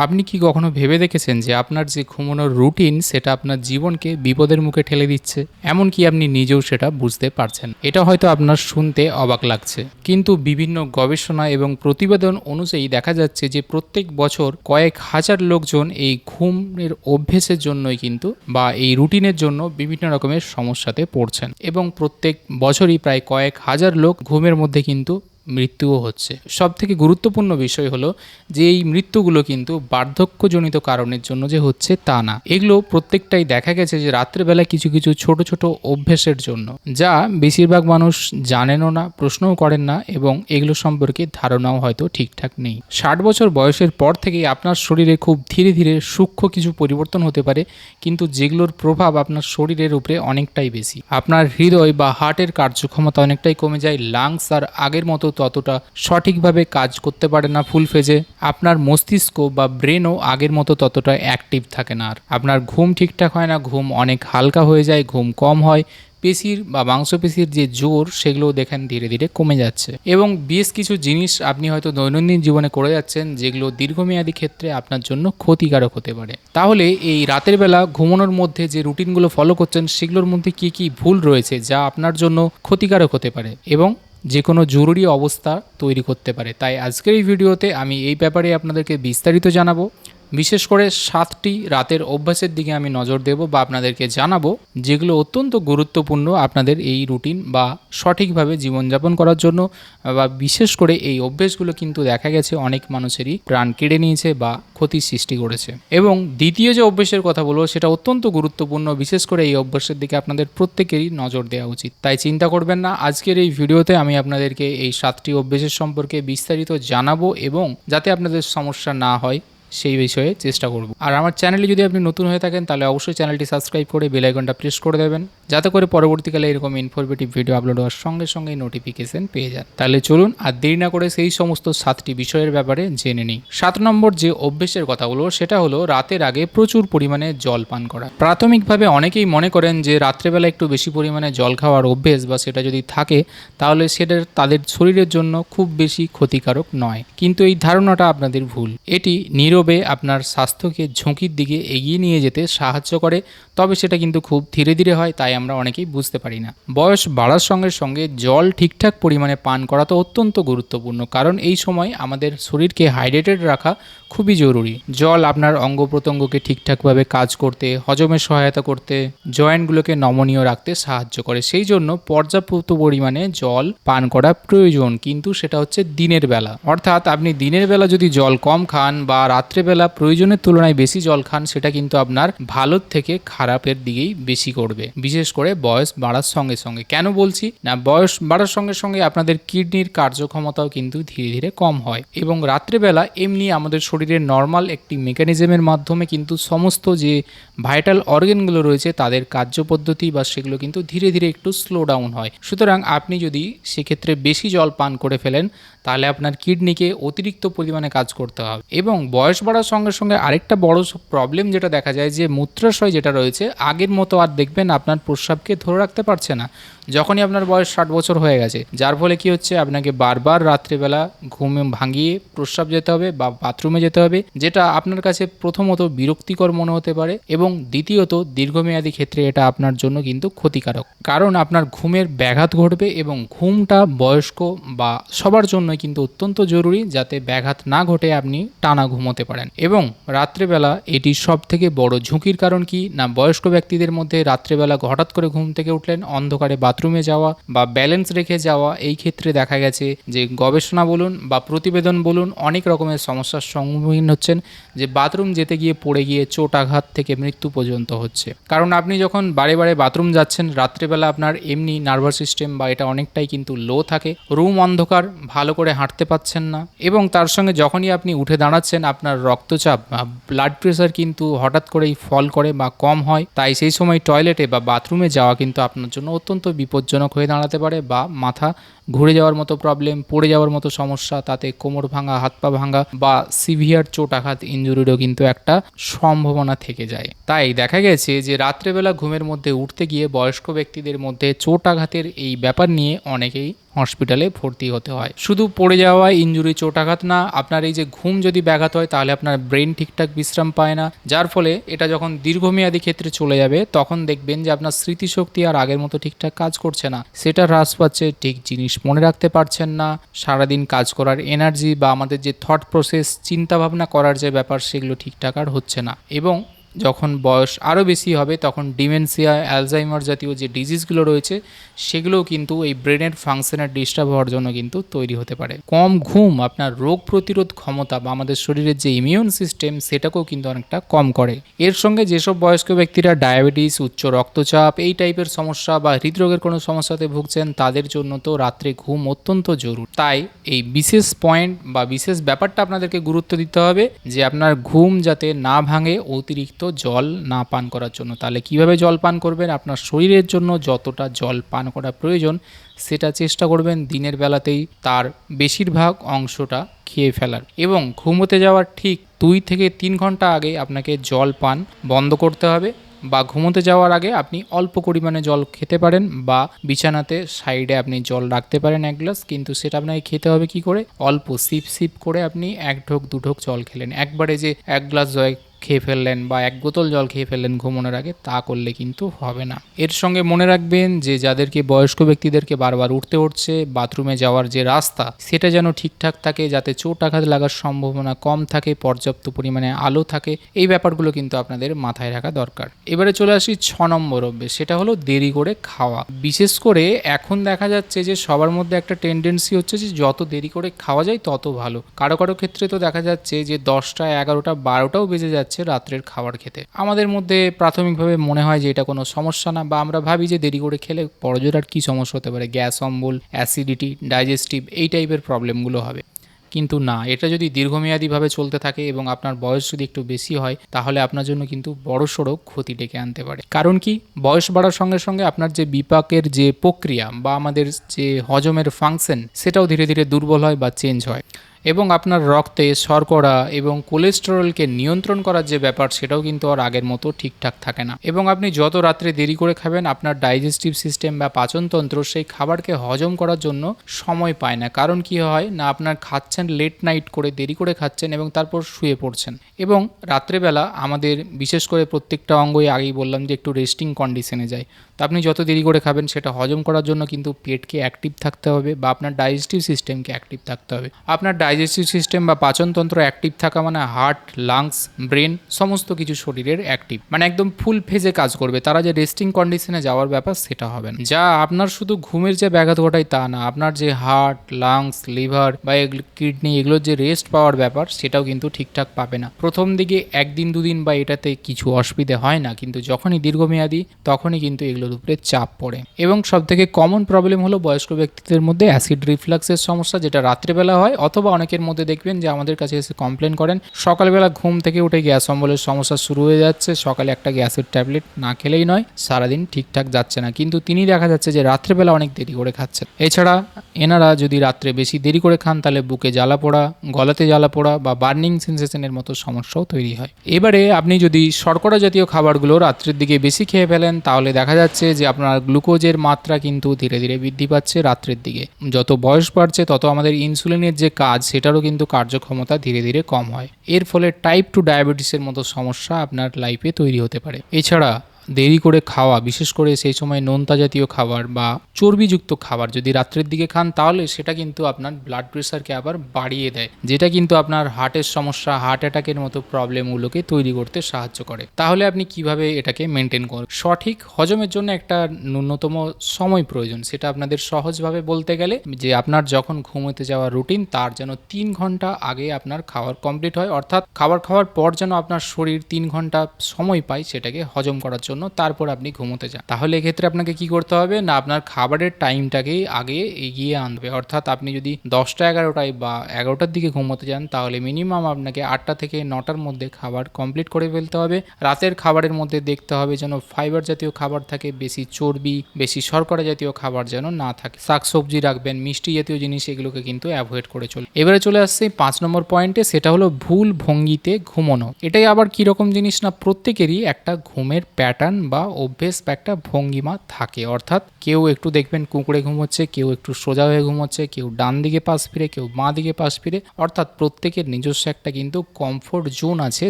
আপনি কি কখনো ভেবে দেখেছেন যে আপনার যে ঘুমানোর রুটিন, সেটা আপনার জীবনকে বিপদের মুখে ঠেলে দিচ্ছে? এমনকি আপনি নিজেও সেটা বুঝতে পারছেন। এটা হয়তো আপনার শুনতে অবাক লাগছে। কিন্তু বিভিন্ন গবেষণা এবং প্রতিবেদন অনুযায়ী দেখা যাচ্ছে যে প্রত্যেক বছর কয়েক হাজার লোকজন এই ঘুমের অভ্যেসের জন্যই কিন্তু বা এই রুটিনের জন্য বিভিন্ন রকমের সমস্যাতে পড়ছেন। এবং প্রত্যেক বছরই প্রায় কয়েক হাজার লোক ঘুমের মধ্যে কিন্তু মৃত্যুও হচ্ছে। সব থেকে গুরুত্বপূর্ণ বিষয় হলো যে এই মৃত্যুগুলো কিন্তু বার্ধক্যজনিত কারণের জন্য যে হচ্ছে তা না। এগুলো প্রত্যেকটাই দেখা গেছে যে রাত্রেবেলা কিছু কিছু ছোট ছোট অভ্যেসের জন্য, যা বেশিরভাগ মানুষ জানেনও না, প্রশ্নও করেন না এবং এগুলো সম্পর্কে ধারণাও হয়তো ঠিকঠাক নেই। ষাট বছর বয়সের পর থেকেই আপনার শরীরে খুব ধীরে ধীরে সূক্ষ্ম কিছু পরিবর্তন হতে পারে, কিন্তু যেগুলোর প্রভাব আপনার শরীরের উপরে অনেকটাই বেশি। আপনার হৃদয় বা হার্টের কার্যক্ষমতা অনেকটাই কমে যায়, লাংস আর আগের মতো ততটা সঠিকভাবে কাজ করতে পারে না ফুল ফেজে আপনার মস্তিষ্ক বা ব্রেনও আগের মতো ততটা অ্যাক্টিভ থাকে না আর। আপনার ঘুম ঠিকঠাক হয় না, ঘুম অনেক হালকা হয়ে যায়, ঘুম কম হয়। পেশির বা মাংসপেশির যে জোর, সেগুলোও দেখেন ধীরে ধীরে কমে যাচ্ছে। এবং বেশ কিছু জিনিস আপনি হয়তো দৈনন্দিন জীবনে করে যাচ্ছেন, যেগুলো দীর্ঘমেয়াদী ক্ষেত্রে আপনার জন্য ক্ষতিকারক হতে পারে। তাহলে এই রাতের বেলা ঘুমানোর মধ্যে যে রুটিনগুলো ফলো করছেন, সেগুলোর মধ্যে কি কি ভুল রয়েছে, যা আপনার জন্য ক্ষতিকারক হতে পারে? এবং যে কোনো জরুরি অবস্থা তৈরি করতে পারে। তাই আজকের এই ভিডিওতে আমি এই ব্যাপারে আপনাদেরকে বিস্তারিত জানাব। বিশেষ করে সাতটি রাতের অভ্যাসের দিকে আমি নজর দেব বা আপনাদেরকে জানাব যেগুলো অত্যন্ত গুরুত্বপূর্ণ আপনাদের এই রুটিন বা সঠিকভাবে জীবনযাপন করার জন্য বা বিশেষ করে এই অভ্যেসগুলো কিন্তু দেখা গেছে অনেক মানুষেরই প্রাণ কেড়ে নিয়েছে বা ক্ষতির সৃষ্টি করেছে। এবং দ্বিতীয় যে অভ্যেসের কথা বলব, সেটা অত্যন্ত গুরুত্বপূর্ণ, বিশেষ করে এই অভ্যাসের দিকে আপনাদের প্রত্যেকেরই নজর দেওয়া উচিত। তাই চিন্তা করবেন না, আজকের এই ভিডিওতে আমি আপনাদেরকে এই সাতটি অভ্যেসের সম্পর্কে বিস্তারিত জানাব এবং যাতে আপনাদের সমস্যা না হয় সেই বিষয়ে চেষ্টা করব। আর আমার চ্যানেলে যদি আপনি নতুন হয়ে থাকেন, তাহলে অবশ্যই চ্যানেলটি সাবস্ক্রাইব করে বেল আইকনটা প্রেস করে দেবেন। যাতে করে পরবর্তীকালে এরকম ইনফরমেটিভ ভিডিও আপলোড হওয়ার সঙ্গে সঙ্গে নোটিফিকেশন পেয়ে যান। তাহলে চলুন আর দেরি না করে সেই সমস্ত সাতটি বিষয়ের ব্যাপারে জেনে নিই। সাত নম্বর যে অভ্যেসের কথা সেটা হলো রাতের আগে প্রচুর পরিমাণে জল পান করা। প্রাথমিকভাবে অনেকেই মনে করেন যে রাত্রেবেলা একটু বেশি পরিমাণে জল খাওয়ার অভ্যেস বা সেটা যদি থাকে, তাহলে সেটা তাদের শরীরের জন্য খুব বেশি ক্ষতিকারক নয়। কিন্তু এই ধারণাটা আপনাদের ভুল। এটি নীরবে আপনার স্বাস্থ্যকে ঝুঁকির দিকে এগিয়ে নিয়ে যেতে সাহায্য করে, তবে সেটা কিন্তু খুব ধীরে ধীরে হয়, তাই আমরা অনেকেই বুঝতে পারি না। বয়স বাড়ার সঙ্গে সঙ্গে জল ঠিকঠাক পরিমাণে পান করা তো অত্যন্ত গুরুত্বপূর্ণ, কারণ এই সময় আমাদের শরীরকে হাইড্রেটেড রাখা খুবই জরুরি। জল আপনার অঙ্গ প্রত্যঙ্গকে ঠিকঠাকভাবে কাজ করতে, হজমে সহায়তা করতে, জয়েন্টগুলোকে নমনীয় রাখতে সাহায্য করে। সেই জন্য পর্যাপ্ত পরিমাণে জল পান করা প্রয়োজন, কিন্তু সেটা হচ্ছে দিনের বেলা। অর্থাৎ আপনি দিনের বেলা যদি জল কম খান বা রাত্রেবেলা প্রয়োজনের তুলনায় বেশি জল খান, সেটা কিন্তু আপনার ভালোর থেকে খারাপের দিকেই বেশি করবে। বিশেষ করে বয়স বাড়ার সঙ্গে সঙ্গে। কেন বলছি? না, বয়স বাড়ার সঙ্গে সঙ্গে আপনাদের কিডনির কার্যক্ষমতাও কিন্তু ধীরে ধীরে কম হয় এবং রাত্রেবেলা এমনি আমাদের শরীরের নর্মাল একটি মেকানিজমের মাধ্যমে কিন্তু সমস্ত যে ভাইটাল অর্গেনগুলো রয়েছে তাদের কার্যপদ্ধতি বা সেগুলো কিন্তু ধীরে ধীরে একটু স্লো ডাউন হয়। সুতরাং আপনি যদি সেক্ষেত্রে বেশি জল পান করে ফেলেন তাহলে আপনার কিডনিকে অতিরিক্ত পরিমাণে কাজ করতে হবে। এবং বয়স বাড়ার সঙ্গে সঙ্গে আরেকটা বড় প্রবলেম যেটা দেখা যায় যে মূত্রাশয় যেটা রয়েছে, আগের মতো আর দেখবেন আপনার প্রস্রাবকে ধরে রাখতে পারছে না। যখনই আপনার বয়স ষাট বছর হয়ে গেছে, যার ফলে কি হচ্ছে? আপনাকে বারবার রাত্রিবেলা ঘুম ভাঙিয়ে প্রস্রাব যেতে হবে বা বাথরুমে যেতে হবে, যেটা আপনার কাছে প্রথমত বিরক্তিকর মনে হতে পারে এবং দ্বিতীয়ত দীর্ঘমেয়াদী ক্ষেত্রে এটা আপনার জন্য কিন্তু ক্ষতিকারক। কারণ আপনার ঘুমের ব্যাঘাত ঘটবে এবং ঘুমটা বয়স্ক বা সবার জন্যই কিন্তু অত্যন্ত জরুরি যাতে ব্যাঘাত না ঘটে আপনি টানা ঘুমোতে পারেন। এবং রাত্রেবেলা এটি সব থেকে বড় ঝুঁকির কারণ কি? না বয়স্ক ব্যক্তিদের মধ্যে রাত্রেবেলা হঠাৎ করে ঘুম থেকে উঠলেন, অন্ধকারে বাথরুমে যাওয়া বা ব্যালেন্স রেখে যাওয়া, এই ক্ষেত্রে দেখা গেছে যে গবেষণা বলুন বা প্রতিবেদন বলুন অনেক রকমের সমস্যার সম্মুখীন হচ্ছেন, যে বাথরুম যেতে গিয়ে পড়ে গিয়ে চোট আঘাত থেকে মৃত্যু পর্যন্ত হচ্ছে। কারণ আপনি যখন বারে বারে বাথরুম যাচ্ছেন, রাত্রেবেলা আপনার এমনি নার্ভাস সিস্টেম বা এটা অনেকটাই কিন্তু লো থাকে রুম অন্ধকার, ভালো করে হাঁটতে পাচ্ছেন না এবং তার সঙ্গে যখনই আপনি উঠে দাঁড়াচ্ছেন, আপনার রক্তচাপ বা ব্লাড প্রেশার কিন্তু হঠাৎ করেই ফল করে বা কম হয়, তাই সেই সময় টয়লেটে বা বাথরুমে যাওয়া কিন্তু আপনার জন্য অত্যন্ত বিপজ্জনক হয়ে দাঁড়াতে পারে বা মাথা ঘুরে যাওয়ার মতো প্রবলেম পড়ে যাওয়ার মতো সমস্যা, তাতে কোমর ভাঙা, হাত পা ভাঙা বা সিভিয়ার চোট আঘাত ইঞ্জুরিরও কিন্তু একটা সম্ভাবনা থেকে যায়। তাই দেখা গেছে যে রাত্রেবেলা ঘুমের মধ্যে উঠতে গিয়ে বয়স্ক ব্যক্তিদের মধ্যে চোট আঘাতের এই ব্যাপার নিয়ে অনেকেই হসপিটালে ভর্তি হতে হয়। শুধু পড়ে যাওয়া ইঞ্জুরি চোটাঘাত না, আপনার এই যে ঘুম যদি ব্যাঘাত হয়, তাহলে আপনার ব্রেন ঠিকঠাক বিশ্রাম পায় না। যার ফলে এটা যখন দীর্ঘমেয়াদী ক্ষেত্রে চলে যাবে, তখন দেখবেন যে আপনার স্মৃতিশক্তি আর আগের মতো ঠিকঠাক কাজ করছে না। সেটা হ্রাস পাচ্ছে, ঠিক জিনিস মনে রাখতে পারছেন না। সারাদিন কাজ করার এনার্জি বা আমাদের যে থট প্রসেস চিন্তা ভাবনা করার যে ব্যাপার, সেগুলো ঠিকঠাক আর হচ্ছে না। এবং যখন বয়স আরও বেশি হবে, তখন ডিমেনসিয়া, অ্যালজাইমার জাতীয় যে ডিজিজগুলো রয়েছে, সেগুলোও কিন্তু এই ব্রেনের ফাংশনের ডিস্টার্ব হওয়ার জন্য কিন্তু তৈরি হতে পারে। কম ঘুম আপনার রোগ প্রতিরোধ ক্ষমতা বা আমাদের শরীরের যে ইমিউন সিস্টেম সেটাকেও কিন্তু অনেকটা কম করে। এর সঙ্গে যেসব বয়স্ক ব্যক্তিরা ডায়াবেটিস, উচ্চ রক্তচাপ, এই টাইপের সমস্যা বা হৃদরোগের কোনো সমস্যাতে ভুগছেন, তাদের জন্য তো রাত্রে ঘুম অত্যন্ত জরুরি। তাই এই বিশেষ পয়েন্ট বা বিশেষ ব্যাপারটা আপনাদেরকে গুরুত্ব দিতে হবে যে আপনার ঘুম যাতে না ভাঙে, অতিরিক্ত জল না পান করার জন্য, তাহলে কীভাবে জল পান করবেন? আপনার শরীরের জন্য যতটা জল পান করা প্রয়োজন, সেটা চেষ্টা করবেন দিনের বেলাতেই তার বেশিরভাগ অংশটা খেয়ে ফেলার। এবং ঘুমোতে যাওয়ার ঠিক দুই থেকে তিন ঘণ্টা আগে আপনাকে জল পান বন্ধ করতে হবে বা ঘুমোতে যাওয়ার আগে আপনি অল্প পরিমাণে জল খেতে পারেন বা বিছানাতে সাইডে আপনি জল রাখতে পারেন এক গ্লাস, কিন্তু সেটা আপনাকে খেতে হবে কি করে? অল্প সিপ সিপ করে আপনি এক ঢোক, দু ঢোক জল খেলেন। একবারে যে এক গ্লাস জল খেয়ে ফেললেন বা এক বোতল জল খেয়ে ফেললেন ঘুমানোর আগে, তা করলে কিন্তু হবে না। এর সঙ্গে মনে রাখবেন যে, যাদেরকে বয়স্ক ব্যক্তিদেরকে বারবার উঠতে উঠছে বাথরুমে যাওয়ার যে রাস্তা, সেটা যেন ঠিকঠাক থাকে, যাতে চোট আঘাত লাগার সম্ভাবনা কম থাকে, পর্যাপ্ত পরিমাণে আলো থাকে, এই ব্যাপারগুলো কিন্তু আপনাদের মাথায় রাখা দরকার। এবারে চলে আসি ছ নম্বর অভ্যেস, সেটা হলো দেরি করে খাওয়া। বিশেষ করে এখন দেখা যাচ্ছে যে, সবার মধ্যে একটা টেন্ডেন্সি হচ্ছে যে, যত দেরি করে খাওয়া যায়, তত ভালো। কারও কারও ক্ষেত্রে তো দেখা যাচ্ছে যে, দশটা, এগারোটা, বারোটাও বেজে যাচ্ছে। রাত্রের খাবার খেতে। আমাদের মধ্যে প্রাথমিকভাবে মনে হয় যে এটা কোনো সমস্যা না বা আমরা ভাবি যে দেরি করে খেলে বড়জোর আর কী সমস্যা হতে পারে। গ্যাস, অম্বল, অ্যাসিডিটি, ডাইজেস্টিভ এই টাইপের প্রবলেমগুলো হবে। কিন্তু না, এটা যদি দীর্ঘমেয়াদীভাবে চলতে থাকে এবং আপনার বয়স যদি একটু বেশি হয়, তাহলে আপনার জন্য কিন্তু বড়সড় ক্ষতি ডেকে আনতে পারে। কারণ কি, বয়স বাড়ার সঙ্গে সঙ্গে আপনার যে বিপাকের যে প্রক্রিয়া বা আমাদের যে হজমের ফাংশন সেটাও ধীরে ধীরে দুর্বল হয় বা চেঞ্জ হয়। এবং আপনার রক্তে, শর্করা এবং কোলেস্টেরলকে নিয়ন্ত্রণ করার যে ব্যাপার, সেটাও কিন্তু আর আগের মতো ঠিকঠাক থাকে না। এবং আপনি যত রাত্রে দেরি করে খাবেন, আপনার ডাইজেস্টিভ সিস্টেম বা পাচনতন্ত্র সেই খাবারকে হজম করার জন্য সময় পায় না। কারণ কি হয় না, আপনার খাচ্ছেন লেট নাইট করে, দেরি করে খাচ্ছেন এবং তারপর শুয়ে পড়ছেন। এবং রাত্রেবেলা আমাদের, বিশেষ করে প্রত্যেকটা অঙ্গই আগেই বললাম যে একটু রেস্টিং কন্ডিশনে যায়। তো আপনি যত দেরি করে খাবেন সেটা হজম করার জন্য কিন্তু পেটকে অ্যাক্টিভ থাকতে হবে বা আপনার ডাইজেস্টিভ সিস্টেমকে অ্যাক্টিভ থাকতে হবে। আপনার ডাইজেস্টিভ সিস্টেম বা পাচনতন্ত্র অ্যাক্টিভ থাকা মানে হার্ট লাংস ব্রেন সমস্ত কিছু শরীরের অ্যাক্টিভ মানে একদম ফুল ফেজে কাজ করবে। তারা যে রেস্টিং কন্ডিশনে যাওয়ার ব্যাপার সেটা হবে না। যা আপনার শুধু ঘুমের যে ব্যাঘাত ঘটায় তা না, আপনার যে হার্ট লাংস লিভার বা কিডনি এগুলোর যে রেস্ট পাওয়ার ব্যাপার সেটাও কিন্তু ঠিকঠাক পাবে না। প্রথম দিকে একদিন দুদিন বা এটাতে কিছু অসুবিধে হয় না, কিন্তু যখনই দীর্ঘমেয়াদী তখনই কিন্তু এগুলোর উপরে চাপ পড়ে। এবং সব থেকে কমন প্রবলেম হলো বয়স্ক ব্যক্তিদের মধ্যে অ্যাসিড রিফ্লাক্সের সমস্যা, যেটা রাত্রেবেলা হয়, অথবা অনেকের মধ্যে দেখবেন যে আমাদের কাছে এসে কমপ্লেন করেন, সকালবেলা ঘুম থেকে উঠে গ্যাস অম্বলের সমস্যা শুরু হয়ে যাচ্ছে, সকালে একটা গ্যাসের ট্যাবলেট না খেলেই নয়, সারাদিন ঠিকঠাক যাচ্ছে না। কিন্তু তিনি দেখা যাচ্ছে যে রাত্রেবেলা অনেক দেরি করে খাচ্ছেন। এছাড়া এনারা যদি রাত্রে বেশি দেরি করে খান, তাহলে বুকে জ্বালা পোড়া, গলাতে জ্বালা পোড়া বা বার্নিং সেন্সেশনের মতো সমস্যাও তৈরি হয়। এবারে আপনি যদি শর্করা জাতীয় খাবারগুলো রাত্রের দিকে বেশি খেয়ে ফেলেন, তাহলে দেখা যাচ্ছে যে আপনার গ্লুকোজের মাত্রা কিন্তু ধীরে ধীরে বৃদ্ধি পাচ্ছে রাত্রের দিকে। যত বয়স বাড়ছে, তত আমাদের ইনসুলিনের যে কাজ, সেটারও কিন্তু কার্যক্ষমতা ধীরে ধীরে কম হয়। এর ফলে টাইপ টু ডায়াবেটিসের মতো সমস্যা আপনার লাইফে তৈরি হতে পারে। এছাড়া দেরি করে খাওয়া, বিশেষ করে সেই সময় নোনতা জাতীয় খাবার বা চর্বিযুক্ত খাবার যদি রাত্রের দিকে খান, তাহলে সেটা কিন্তু আপনার ব্লাড প্রেশারকে আবার বাড়িয়ে দেয়। যেটা কিন্তু আপনার হার্টের সমস্যা হার্ট অ্যাটাকের মতো প্রবলেমগুলোকে তৈরি করতে সাহায্য করে। তাহলে আপনি কীভাবে এটাকে মেনটেন করবেন সঠিক হজমের জন্য একটা ন্যূনতম সময় প্রয়োজন। সেটা আপনাদের সহজভাবে বলতে গেলে যে আপনার যখন ঘুমোতে যাওয়ার রুটিন তার যেন তিন ঘণ্টা আগে আপনার খাওয়ার কমপ্লিট হয়। অর্থাৎ খাবার খাওয়ার পর যেন আপনার শরীর তিন ঘণ্টা সময় পায় সেটাকে হজম করার জন্য। তারপর আপনি ঘুমোতে যান। তাহলে এক্ষেত্রে আপনাকে কি করতে হবে না, আপনার খাবারের টাইমটাকেই আগে এগিয়ে আনবে। অর্থাৎ আপনি যদি দশটা এগারোটায় বা এগারোটার দিকে ঘুমোতে যান, তাহলে মিনিমাম আপনাকে আটটা থেকে নটার মধ্যে খাবার কমপ্লিট করে ফেলতে হবে। রাতের খাবারের মধ্যে দেখতে হবে যেন ফাইবার জাতীয় খাবার থাকে, বেশি চর্বি, বেশি শর্করা জাতীয় খাবার যেন না থাকে। শাকসবজি রাখবেন, মিষ্টি জাতীয় জিনিস এগুলোকে কিন্তু অ্যাভয়েড করে চলে এবারে চলে আসছে পাঁচ নম্বর পয়েন্টে, সেটা হলো ভুল ভঙ্গিতে ঘুমোনো। এটাই আবার কীরকম জিনিস না, প্রত্যেকেরই একটা ঘুমের প্যাটার্ন প্যাটার্ন বা অভ্যেস বা একটা ভঙ্গিমা থাকে। অর্থাৎ কেউ একটু দেখবেন কুঁকড়ে ঘুমোচ্ছে, কেউ একটু সোজা হয়ে ঘুমোচ্ছে, কেউ ডান দিকে পাশ ফিরে, কেউ বাঁ দিকে পাশ ফিরে। অর্থাৎ প্রত্যেকের নিজস্ব একটা কিন্তু কমফোর্ট জোন আছে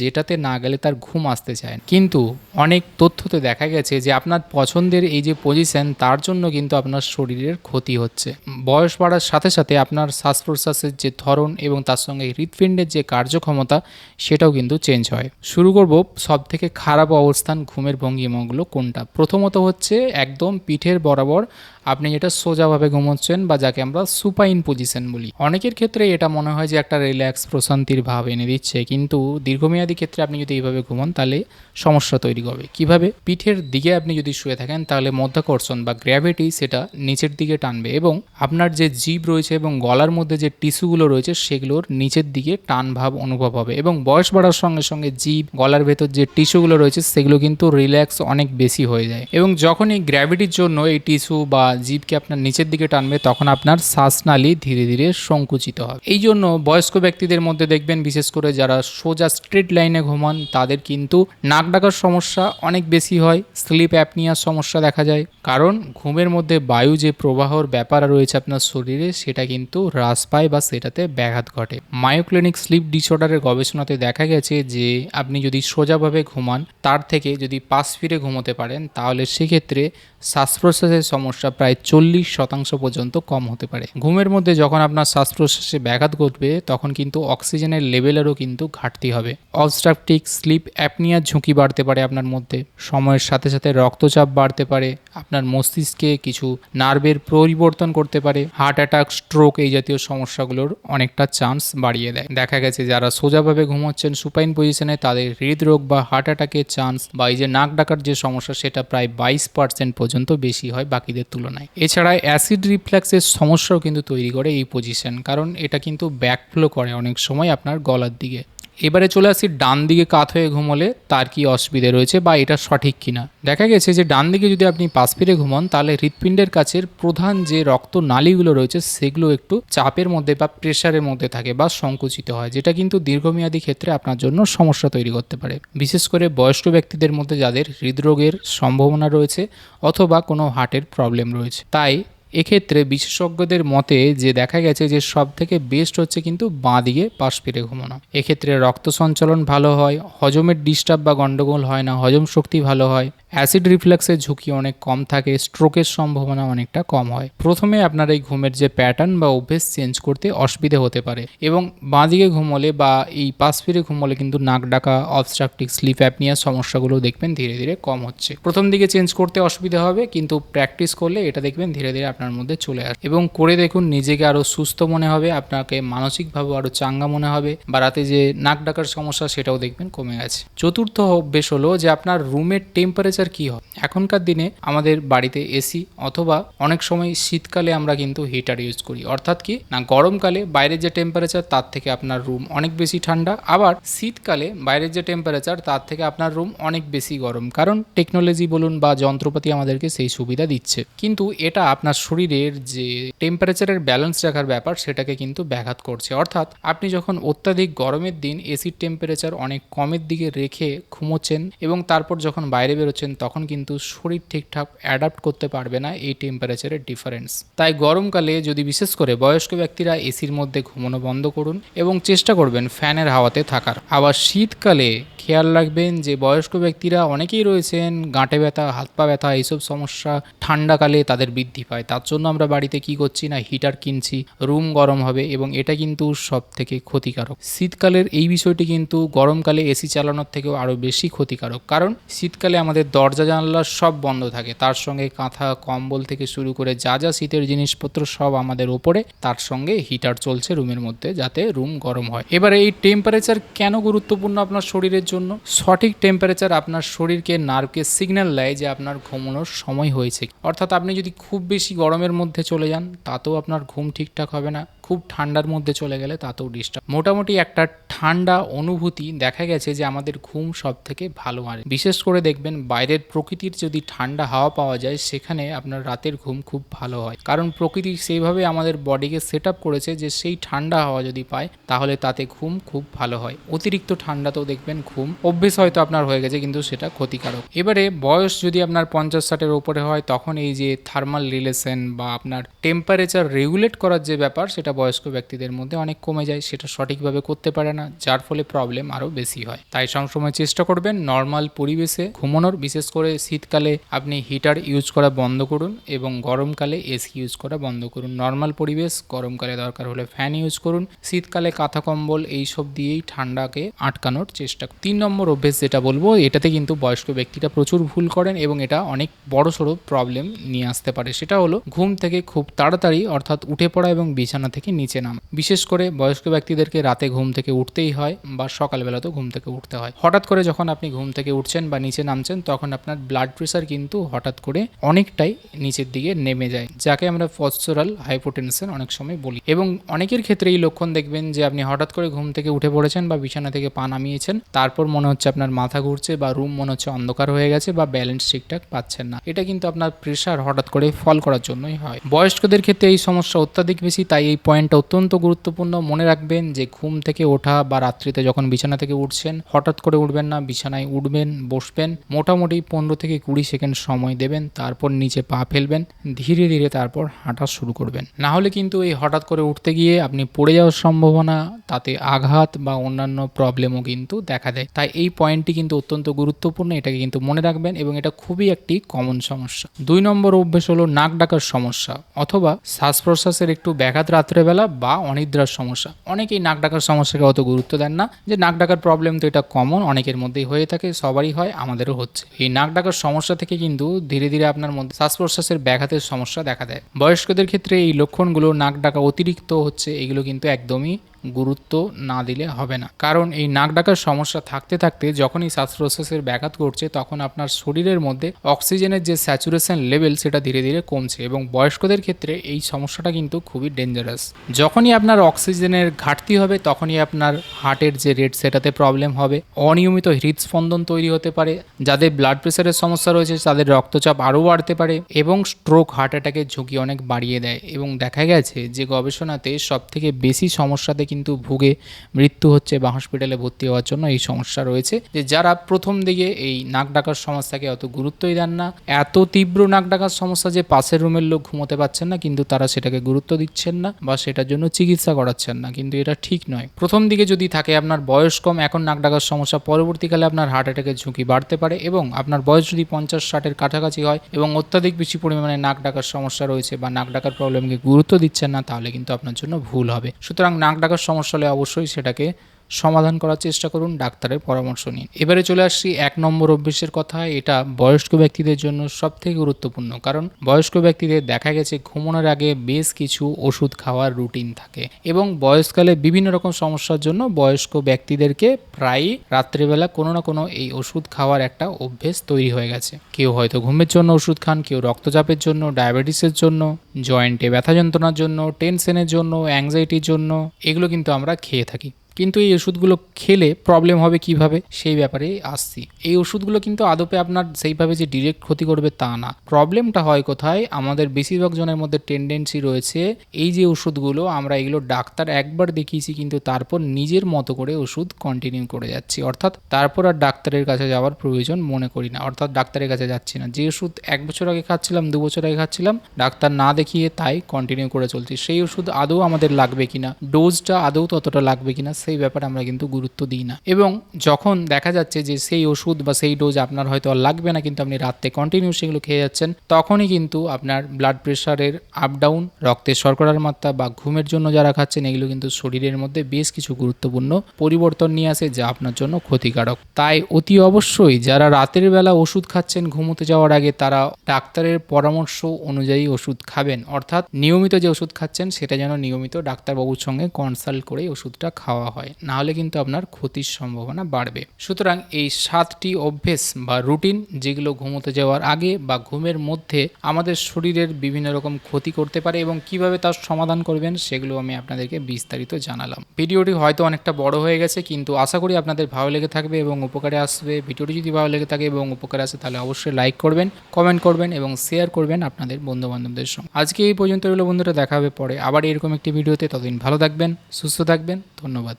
যেটাতে না গেলে তার ঘুম আসতে চায় কিন্তু অনেক তথ্যতে দেখা গেছে যে আপনার পছন্দের এই যে পজিশন তার জন্য কিন্তু আপনার শরীরের ক্ষতি হচ্ছে। বয়স বাড়ার সাথে সাথে আপনার শ্বাস প্রশ্বাসের যে ধরন এবং তার সঙ্গে হৃৎপিণ্ডের যে কার্যক্ষমতা, সেটাও কিন্তু চেঞ্জ হয়। শুরু করব সব থেকে খারাপ অবস্থান ঘুমের ভঙ্গিমাগুলো কোনটা? প্রথমত হচ্ছে একদম পিঠের বরাবর আপনি যেটা সোজাভাবে ঘুমোচ্ছেন বা যাকে আমরা সুপাইন পজিশন বলি। অনেকের ক্ষেত্রে এটা মনে হয় যে একটা রিল্যাক্স প্রশান্তির ভাব এনে দিচ্ছে। কিন্তু দীর্ঘমেয়াদী ক্ষেত্রে আপনি যদি এইভাবে ঘুমান, তাহলে সমস্যা তৈরি হবে। কীভাবে? পিঠের দিকে আপনি যদি শুয়ে থাকেন, তাহলে মধ্যাকর্ষণ বা গ্র্যাভিটি সেটা নিচের দিকে টানবে এবং আপনার যে জীব রয়েছে এবং গলার মধ্যে যে টিস্যুগুলো রয়েছে, সেগুলোর নিচের দিকে টান ভাব অনুভব হবে এবং বয়স বাড়ার সঙ্গে সঙ্গে জীব গলার ভেতর যে টিস্যুগুলো রয়েছে, সেগুলো কিন্তু রিল্যাক্স অনেক বেশি হয়ে যায়। এবং যখন এই গ্র্যাভিটির জন্য এই টিস্যু বা জীবকে আপনার নিচের দিকে টানবে, তখন আপনার শ্বাসনালী ধীরে ধীরে সংকুচিত হবে। এই জন্য বয়স্ক ব্যক্তিদের মধ্যে দেখবেন, বিশেষ করে যারা সোজা স্ট্রেট লাইনে ঘুমান, তাদের কিন্তু নাক ডাকার সমস্যা অনেক বেশি হয়, স্লিপ অ্যাপনিয়ার সমস্যা দেখা যায়। কারণ ঘুমের মধ্যে বায়ু যে প্রবাহর ব্যাপার রয়েছে আপনার শরীরে, সেটা কিন্তু হ্রাস পায় বা সেটাতে ব্যাঘাত ঘটে। মায়োক্লিনিক স্লিপ ডিসঅর্ডারের গবেষণাতে দেখা গেছে যে, আপনি যদি সোজাভাবে ঘুমান, তার থেকে যদি পাশ ফিরে ঘুমোতে পারেন, তাহলে সেক্ষেত্রে শ্বাস প্রশ্বাসের সমস্যা প্রায় চল্লিশ শতাংশ পর্যন্ত কম হতে পারে। ঘুমের মধ্যে যখন আপনার শ্বাস প্রশ্বাসে ব্যাঘাত ঘটবে, তখন কিন্তু অক্সিজেনের লেভেলেরও কিন্তু ঘাটতি হবে। অবস্ট্রাকটিক স্লিপ অ্যাপনিয়ার ঝুঁকি বাড়তে পারে আপনার মধ্যে। সময়ের সাথে সাথে রক্তচাপ বাড়তে পারে। আপনার মস্তিষ্কে কিছু নার্ভের পরিবর্তন করতে পারে। হার্ট অ্যাটাক, স্ট্রোক এই জাতীয় সমস্যাগুলোর অনেকটা চান্স বাড়িয়ে দেয়। দেখা গেছে যারা সোজাভাবে ঘুমোচ্ছেন, সুপাইন পজিশনে তাদের হৃদরোগ বা হার্ট অ্যাটাকের চান্স বা এই যে নাক ডাকার যে সমস্যা, সেটা প্রায় বাইশ পার্সেন্ট পর্যন্ত বেশি হয় বাকিদের তুলনায়। এছাড়া অ্যাসিড রিফ্ল্যাক্সের সমস্যাও কিন্তু তৈরি করে এই পজিশন কারণ এটা কিন্তু ব্যাক ফ্লো করে অনেক সময় আপনার গলার দিকে। এবারে চলে আসি ডান দিকে কাত হয়ে ঘুমোলে তার কি অসুবিধে রয়েছে বা এটা সঠিক কিনা? দেখা গেছে যে ডান দিকে যদি আপনি পাশ ফিরে ঘুমান, তাহলে হৃৎপিণ্ডের কাছের প্রধান যে রক্ত নালীগুলো রয়েছে, সেগুলো একটু চাপের মধ্যে বা প্রেশারের মধ্যে থাকে বা সংকুচিত হয়, যেটা কিন্তু দীর্ঘমেয়াদী ক্ষেত্রে আপনার জন্য সমস্যা তৈরি করতে পারে। বিশেষ করে বয়স্ক ব্যক্তিদের মধ্যে যাদের হৃদরোগের সম্ভাবনা রয়েছে অথবা কোনো হার্টের প্রবলেম রয়েছে, তাই এক্ষেত্রে বিশেষজ্ঞদের মতে যে দেখা গেছে যে সব থেকে বেস্ট হচ্ছে কিন্তু বাঁ দিকে পাশ ফিরে ঘুমানো। এক্ষেত্রে রক্ত সঞ্চালন ভালো হয়, হজমের ডিস্টার্ব বা গণ্ডগোল হয় না, হজম শক্তি ভালো হয় অ্যাসিড রিফ্লেক্সের ঝুঁকি অনেক কম থাকে, স্ট্রোকের সম্ভাবনা অনেকটা কম হয়। প্রথমে আপনার এই ঘুমের যে প্যাটার্ন বা অভ্যেস চেঞ্জ করতে অসুবিধে হতে পারে এবং বাঁ দিকে ঘুমোলে বা এই পাশ ফিরে ঘুমোলে কিন্তু নাক ডাকা অবস্ট্রাকটিক স্লিপ অ্যাপনিয়ার সমস্যাগুলো দেখবেন ধীরে ধীরে কম হচ্ছে। প্রথম দিকে চেঞ্জ করতে অসুবিধা হবে, কিন্তু প্র্যাকটিস করলে এটা দেখবেন ধীরে ধীরে আপনার মধ্যে চলে আসে এবং করে দেখুন, নিজেকে আরও সুস্থ মনে হবে, আপনাকে মানসিকভাবে আরও চাঙ্গা মনে হবে বা রাতে যে নাক ডাকার সমস্যা সেটাও দেখবেন কমে গেছে। চতুর্থ অভ্যেস হলো যে আপনার রুমের টেম্পারেচার কি হয়? এখনকার দিনে আমাদের বাড়িতে এসি অথবা অনেক সময় শীতকালে আমরা কিন্তু হিটার ইউজ করি। অর্থাৎ কি? না, গরমকালে বাইরের যে টেম্পারেচার তার থেকে আপনার রুম অনেক বেশি ঠান্ডা। আবার শীতকালে বাইরের যে টেম্পারেচার তার থেকে আপনার রুম অনেক বেশি গরম। কারণ টেকনোলজি বলুন বা যন্ত্রপাতি আমাদেরকে সেই সুবিধা দিচ্ছে। কিন্তু এটা আপনার শরীরের যে টেম্পারেচারের ব্যালেন্স রাখার ব্যাপার, সেটাকে কিন্তু ব্যাঘাত করছে। অর্থাৎ আপনি যখন অত্যাধিক গরমের দিন, এসির টেম্পারেচার অনেক কমের দিকে রেখে ঘুমোচ্ছেন এবং তারপর যখন বাইরে বেরোচ্ছেন তখন কিন্তু শরীর ঠিকঠাক অ্যাডাপ্ট করতে পারবে না এই টেম্পারেচারের ডিফারেন্স তাই গরমকালে যদি বিশেষ করে বয়স্ক ব্যক্তিরা এসির মধ্যে ঘুমানো বন্ধ করুন এবং চেষ্টা করবেন ফ্যানের হাওয়াতে থাকার। আবার শীতকালে খেয়াল রাখবেন যে বয়স্ক ব্যক্তিরা অনেকেই রয়েছেন, গাঁটে ব্যথা, হাত পা ব্যথা, এইসব সমস্যা ঠান্ডাকালে তাদের বৃদ্ধি পায়। তার জন্য আমরা বাড়িতে কি করছি না, হিটার কিনছি, রুম গরম হবে এবং এটা কিন্তু সব থেকে ক্ষতিকারক। শীতকালের এই বিষয়টি কিন্তু গরমকালে এসি চালানোর থেকেও আরও বেশি ক্ষতিকারক। কারণ শীতকালে আমাদের দরজা, জানলা সব বন্ধ থাকে। তার সঙ্গে কাঁথা, কম্বল থেকে শুরু করে যা যা শীতের জিনিসপত্র সব আমাদের ওপরে, তার সঙ্গে হিটার চলছে রুমের মধ্যে যাতে রুম গরম হয়। এবারে এই টেম্পারেচার কেন গুরুত্বপূর্ণ আপনার শরীরের জন্য? সঠিক টেম্পারেচার আপনার শরীরকে নার্ভকে সিগন্যাল দেয় যে আপনার ঘুমানোর সময় হয়েছে। অর্থাৎ আপনি যদি খুব বেশি গরমের মধ্যে চলে যান, তাতেও আপনার ঘুম ঠিকঠাক হবে না। খুব ঠান্ডার মধ্যে চলে গেলে তাতেও ডিস্টার্ব মোটামুটি একটা ঠান্ডা অনুভূতি দেখা গেছে যে আমাদের ঘুম সব থেকে ভালো হয় বিশেষ করে দেখবেন বাইরের প্রকৃতির যদি ঠান্ডা হাওয়া পাওয়া যায়, সেখানে আপনার রাতের ঘুম খুব ভালো হয়। কারণ প্রকৃতি সেইভাবে আমাদের বডিকে সেট করেছে যে সেই ঠান্ডা হাওয়া যদি পায়, তাহলে তাতে ঘুম খুব ভালো হয়। অতিরিক্ত ঠান্ডাতেও দেখবেন ঘুম অভ্যেস হয়তো আপনার হয়ে গেছে, কিন্তু সেটা ক্ষতিকারক। এবারে বয়স যদি আপনার পঞ্চাশ ষাটের উপরে হয়, তখন এই যে থার্মাল রিলেশন বা আপনার টেম্পারেচার রেগুলেট করার যে ব্যাপার, সেটা বয়স্ক ব্যক্তিদের মধ্যে অনেক কমে যায়, সেটা সঠিকভাবে করতে পারে না, যার ফলে প্রবলেম আরও বেশি হয়। তাই সবসময় চেষ্টা করবেন নর্মাল পরিবেশে ঘুমানোর, বিশেষ করে শীতকালে আপনি হিটার ইউজ করা বন্ধ করুন এবং গরমকালে এসি ইউজ করা বন্ধ করুন। নর্মাল পরিবেশ, গরমকালে দরকার হলে ফ্যান ইউজ করুন। শীতকালে কাঁথা কম্বল এইসব দিয়েই ঠান্ডাকে আটকানোর চেষ্টা তিন নম্বর অভ্যেস যেটা বলব, এটাতে কিন্তু বয়স্ক ব্যক্তিরা প্রচুর ভুল করেন এবং এটা অনেক বড় সড়ো প্রবলেম নিয়ে আসতে পারে। সেটা হলো ঘুম থেকে খুব তাড়াতাড়ি অর্থাৎ উঠে পড়া এবং বিছানা থেকে নিচে নামা। বিশেষ করে বয়স্ক ব্যক্তিদেরকে রাতে ঘুম থেকে উঠতেই হয় বা সকালবেলাতেও ঘুম থেকে উঠতে হয়। হঠাৎ করে যখন আপনি ঘুম থেকে উঠছেন বা নিচে নামছেন, তখন আপনার ব্লাড প্রেশার কিন্তু হঠাৎ করে অনেকটাই নিচের দিকে নেমে যায়, যাকে আমরা ফসচরাল হাইপোটেনশন অনেক সময় বলি। এবং অনেকের ক্ষেত্রে এই লক্ষণ দেখবেন যে আপনি হঠাৎ করে ঘুম থেকে উঠে পড়েছেন বা বিছানা থেকে পা নামিয়েছেন, তারপর মনে হচ্ছে আপনার মাথা ঘুরছে বা রুম মনে হচ্ছে অন্ধকার হয়ে গেছে বা ব্যালেন্স ঠিকঠাক পাচ্ছেন না। এটা কিন্তু আপনার প্রেশার হঠাৎ করে ফল করার জন্যই হয়। বয়স্কদের ক্ষেত্রে এই সমস্যা অত্যাধিক বেশি, তাই এই পয়েন্টটা অত্যন্ত গুরুত্বপূর্ণ। মনে রাখবেন যে ঘুম থেকে ওঠা বা রাত্রিতে যখন বিছানা থেকে উঠছেন, হঠাৎ করে উঠবেন না, বিছানায় উঠবেন, বসবেন, মোটামুটি পনেরো থেকে কুড়ি সেকেন্ড সময় দেবেন, তারপর নিচে পা ফেলবেন, ধীরে ধীরে তারপর হাঁটা শুরু করবেন। না হলে কিন্তু এই হঠাৎ করে উঠতে গিয়ে আপনি পড়ে যাওয়ার সম্ভাবনা, তাতে আঘাত বা অন্যান্য প্রবলেমও কিন্তু দেখা দেয়। তাই এই পয়েন্টটি কিন্তু অত্যন্ত গুরুত্বপূর্ণ, এটাকে কিন্তু মনে রাখবেন এবং এটা খুবই একটি কমন সমস্যা। দুই নম্বর অভ্যেস হলো নাক ডাকার সমস্যা অথবা শ্বাস প্রশ্বাসের একটু ব্যাঘাত রাত্রেবেলা বা অনিদ্রার সমস্যা। অনেকেই নাক ডাকার সমস্যাকে অত গুরুত্ব দেন না। যে নাক ডাকার প্রবলেম তো এটা কমন অনেকের মধ্যেই হয়ে থাকে, সবারই হয়, আমাদেরও হচ্ছে। এই নাক ডাকার সমস্যা থেকে কিন্তু ধীরে ধীরে আপনার মধ্যে শ্বাস প্রশ্বাসের ব্যাঘাতের সমস্যা দেখা দেয়। বয়স্কদের ক্ষেত্রে এই লক্ষণগুলো, নাক ডাকা অতিরিক্ত হচ্ছে, এগুলো কিন্তু একদমই গুরুত্ব না দিলে হবে না। কারণ এই নাক ডাকার সমস্যা থাকতে থাকতে যখনই শ্বাস প্রশ্বাসের ব্যাঘাত ঘটছে, তখন আপনার শরীরের মধ্যে অক্সিজেনের যে স্যাচুরেশন লেভেল, সেটা ধীরে ধীরে কমছে এবং বয়স্কদের ক্ষেত্রে এই সমস্যাটা কিন্তু খুবই ডেঞ্জারাস যখনই আপনার অক্সিজেনের ঘাটতি হবে, তখনই আপনার হার্টের যে রেট সেটাতে প্রবলেম হবে। অনিয়মিত হৃদস্পন্দন তৈরি হতে পারে, যাদের ব্লাড প্রেশারের সমস্যা রয়েছে, তাদের রক্তচাপ আরও বাড়তে পারে এবং স্ট্রোক হার্ট অ্যাটাকের ঝুঁকি অনেক বাড়িয়ে দেয়। এবং দেখা গেছে যে গবেষণাতে সবথেকে বেশি সমস্যাতে কিন্তু ভুগে মৃত্যু হচ্ছে বা হসপিটালে ভর্তি হওয়ার জন্য এই সমস্যা রয়েছে। যে যারা প্রথম দিকে এই নাক ডাকার সমস্যাকে অত গুরুত্বই দেন না, এত তীব্র নাক ডাকার সমস্যা যে পাশের রুমের লোক ঘুমোতে পারছেন না, কিন্তু তারা সেটাকে গুরুত্ব দিচ্ছেন না বা সেটার জন্য চিকিৎসা করাচ্ছেন না, কিন্তু এটা ঠিক নয়। প্রথম দিকে যদি থাকে আপনার বয়স কম, এখন নাক ডাকার সমস্যা পরবর্তীকালে আপনার হার্ট অ্যাটাকের ঝুঁকি বাড়তে পারে এবং আপনার বয়স যদি পঞ্চাশ, ষাটের কাছাকাছি হয় এবং অত্যাধিক বেশি পরিমাণে নাক ডাকার সমস্যা রয়েছে বা নাক ডাকার প্রবলেমকে গুরুত্ব দিচ্ছেন না, তাহলে কিন্তু আপনার জন্য ভুল হবে। সুতরাং নাক ডাকার সমস্যা হলে অবশ্যই সেটাকে সমাধান করার চেষ্টা করুন ডাক্তারের পরামর্শ নিন এবারে চলে আসছি এক নম্বর অভ্যেসের কথা, এটা বয়স্ক ব্যক্তিদের জন্য সব থেকে গুরুত্বপূর্ণ, কারণ বয়স্ক ব্যক্তিদের দেখা গেছে ঘুমানোর আগে বেশ কিছু ওষুধ খাওয়ার রুটিন থাকে এবং বয়সকালে বিভিন্ন রকম সমস্যার জন্য বয়স্ক ব্যক্তিদেরকে প্রায়ই রাত্রিবেলা কোনো না কোনো এই ওষুধ খাওয়ার একটা অভ্যেস তৈরি হয়ে গেছে। কেউ হয়তো ঘুমের জন্য ওষুধ খান, কেউ রক্তচাপের জন্য, ডায়াবেটিসের জন্য, জয়েন্টে ব্যথা যন্ত্রণার জন্য, টেনশনের জন্য অ্যাংজাইটির জন্য, এগুলো কিন্তু আমরা খেয়ে থাকি। কিন্তু এই ওষুধগুলো খেলে প্রবলেম হবে কীভাবে? সেই ব্যাপারে আসছি। এই ওষুধগুলো কিন্তু আদপে আপনার সেইভাবে যে ডিরেক্ট ক্ষতি করবে তা না। প্রবলেমটা হয় কোথায়? আমাদের বেশিরভাগ জনের মধ্যে টেন্ডেন্সি রয়েছে এই যে ওষুধগুলো, আমরা এগুলো ডাক্তার একবার দেখিয়েছি কিন্তু তারপর নিজের মতো করে ওষুধ কন্টিনিউ করে যাচ্ছি। অর্থাৎ তারপর আর ডাক্তারের কাছে যাওয়ার প্রয়োজন মনে করি না। অর্থাৎ ডাক্তারের কাছে যাচ্ছি না। যে ওষুধ এক বছর আগে খাচ্ছিলাম, দু বছর আগে খাচ্ছিলাম, ডাক্তার না দেখিয়ে তাই কন্টিনিউ করে চলছি। সেই ওষুধ আদৌ আমাদের লাগবে কিনা? ডোজটা আদৌ ততটা লাগবে কিনা? সেই ব্যাপারে আমরা কিন্তু গুরুত্ব দিই না। এবং যখন দেখা যাচ্ছে যে সেই ওষুধ বা সেই ডোজ আপনার হয়তো আর লাগবে না, কিন্তু আপনি রাত্রে কন্টিনিউ সেগুলো খেয়ে যাচ্ছেন, তখনই কিন্তু আপনার ব্লাড প্রেশারের আপ ডাউন রক্তের শর্করার মাত্রা বা ঘুমের জন্য যারা খাচ্ছেন, এগুলো কিন্তু শরীরের মধ্যে বেশ কিছু গুরুত্বপূর্ণ পরিবর্তন নিয়ে আসে, যা আপনার জন্য ক্ষতিকারক। তাই অতি অবশ্যই যারা রাতের বেলা ওষুধ খাচ্ছেন, ঘুমোতে যাওয়ার আগে তারা ডাক্তারের পরামর্শ অনুযায়ী ওষুধ খাবেন। অর্থাৎ নিয়মিত যে ওষুধ খাচ্ছেন, সেটা যেন নিয়মিত ডাক্তারবাবুর সঙ্গে কনসাল্ট করে ওষুধটা খাওয়া হয়। হয় না হলে কিন্তু আপনার ক্ষতির সম্ভাবনা বাড়বে। সুতরাং এই সাতটি অভ্যেস বা রুটিন যেগুলো ঘুমোতে যাওয়ার আগে বা ঘুমের মধ্যে আমাদের শরীরের বিভিন্ন রকম ক্ষতি করতে পারে এবং কীভাবে তার সমাধান করবেন সেগুলো আমি আপনাদেরকে বিস্তারিত জানালাম। ভিডিওটি হয়তো অনেকটা বড় হয়ে গেছে, কিন্তু আশা করি আপনাদের ভালো লেগে থাকবে এবং উপকারে আসবে। ভিডিওটি যদি ভালো লেগে থাকে এবং উপকারে আসে, তাহলে অবশ্যই লাইক করবেন, কমেন্ট করবেন এবং শেয়ার করবেন আপনাদের বন্ধু বান্ধবদের সঙ্গে। আজকে এই পর্যন্ত রইল বন্ধুরা, দেখা হবে পরে আবার এরকম একটি ভিডিওতে। ততদিন ভালো থাকবেন, সুস্থ থাকবেন, ধন্যবাদ।